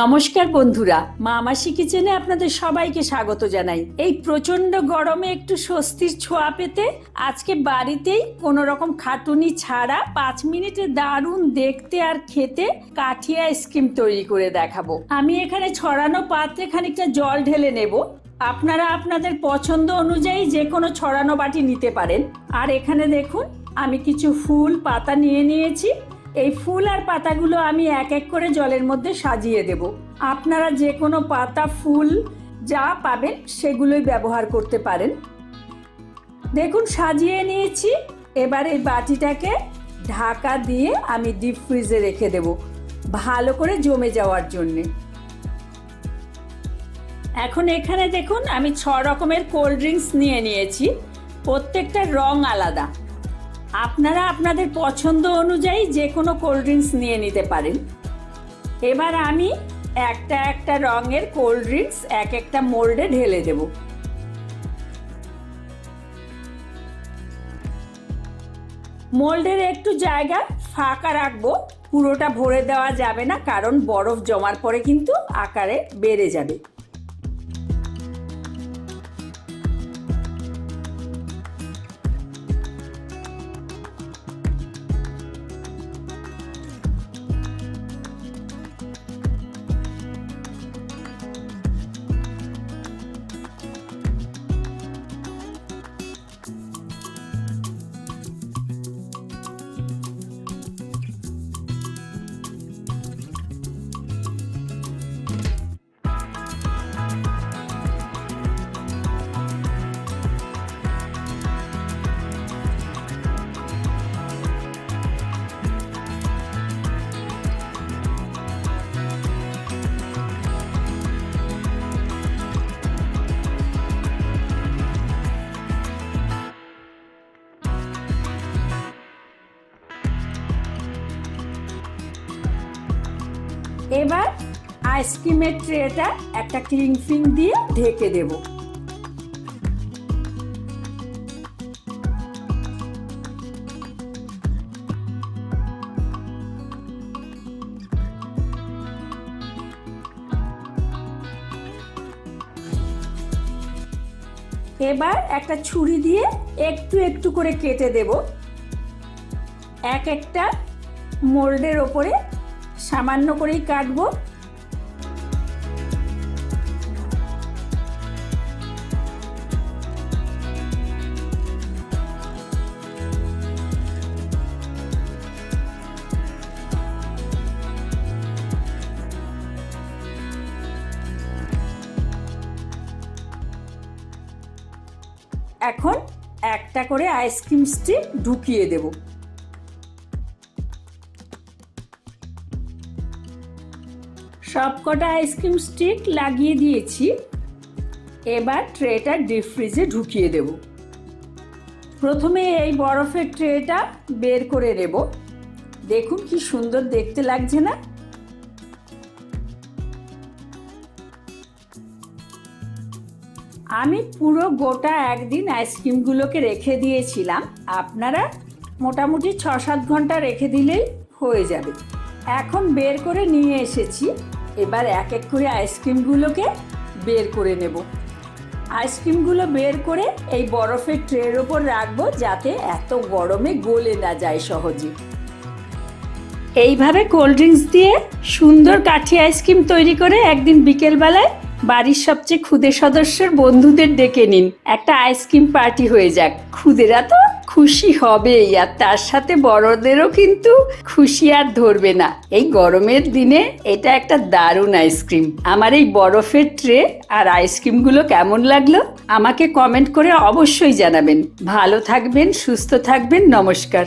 নমস্কার বন্ধুরা মা মাসি কিচেনে আপনাদের সবাইকে স্বাগত জানাই। এই প্রচণ্ড গরমে একটু স্বস্তির ছোঁয়া পেতে আজকে বাড়িতেই কোনো রকম খাটুনি ছাড়া পাঁচ মিনিটে দারুণ দেখতে আর খেতে কাঠিয়া আইসক্রিম তৈরি করে দেখাবো। আমি এখানে ছড়ানো পাত্রে খানিকটা জল ঢেলে নেব। আপনারা আপনাদের পছন্দ অনুযায়ী যে কোনো ছড়ানো বাটি নিতে পারেন। আর এখানে দেখুন, আমি কিছু ফুল, পাতা নিয়ে নিয়েছি। এই ফুল আর পাতাগুলো আমি এক এক করে জলের মধ্যে সাজিয়ে দেব। আপনারা যে কোনো পাতা, ফুল যা পাবেন সেগুলোই ব্যবহার করতে পারেন। দেখুন, সাজিয়ে নিয়েছি। এবার এই বাটিটাকে ঢাকা দিয়ে আমি ডিপ ফ্রিজে রেখে দেব, ভালো করে জমে যাওয়ার জন্যে। এখন এখানে দেখুন, আমি ছ রকমের কোল্ড ড্রিঙ্কস নিয়ে নিয়েছি। প্রত্যেকটার রং আলাদা। আপনারা আপনাদের পছন্দ অনুযায়ী যে কোনো কোল্ড ড্রিঙ্কস নিয়ে নিতে পারেন। এবার আমি একটা একটা রঙের কোল্ড ড্রিঙ্কস এক একটা মোল্ডে ঢেলে দেব। মোল্ডের একটু জায়গা ফাঁকা রাখব, পুরোটা ভরে দেওয়া যাবে না, কারণ বরফ জমার পরে কিন্তু আকারে বেড়ে যাবে। এবার আইসক্রিমের ট্রেটা একটা ক্লিং ফিং দিয়ে ঢেকে দেব। এবার একটা ছুরি দিয়ে একটু একটু করে কেটে দেব। এক একটা মোল্ডের ওপরে সামান্য করেই কাটবো। এখন একটা করে আইসক্রিম স্টিক ঢুকিয়ে দেবো। সবকটা আইসক্রিম স্টিক লাগিয়ে দিয়েছি। এবার ট্রেটা ডিপ ফ্রিজে ঢুকিয়ে দেব। প্রথমে এই বরফের ট্রেটা বের করে নেব। দেখুন কি সুন্দর দেখতে লাগছে না? আমি পুরো গোটা একদিন আইসক্রিমগুলোকে রেখে দিয়েছিলাম। আপনারা মোটামুটি ছ সাত ঘণ্টা রেখে দিলেই হয়ে যাবে। এখন বের করে নিয়ে এসেছি। এবার এক এক করে আইসক্রিমগুলোকে বের করে নেব। আইসক্রিমগুলো বের করে এই বরফের ট্রের ওপর রাখব যাতে এত গরমে গলে না যায় সহজে। এইভাবে কোল্ড ড্রিঙ্কস দিয়ে সুন্দর কাঠি আইসক্রিম তৈরি করে একদিন বিকেলবেলায় বাড়ির সবচেয়ে ক্ষুদে সদস্যের বন্ধুদের ডেকে নিন। একটা আইসক্রিম পার্টি হয়ে যাক। ক্ষুদেরা তো খুশি হবেই, আর তার সাথে বড়দেরও কিন্তু খুশি আর ধরবে না। এই গরমের দিনে এটা একটা দারুণ আইসক্রিম। আমার এই বরফের ট্রে আর আইসক্রিমগুলো কেমন লাগল আমাকে কমেন্ট করে অবশ্যই জানাবেন। ভালো থাকবেন, সুস্থ থাকবেন, নমস্কার।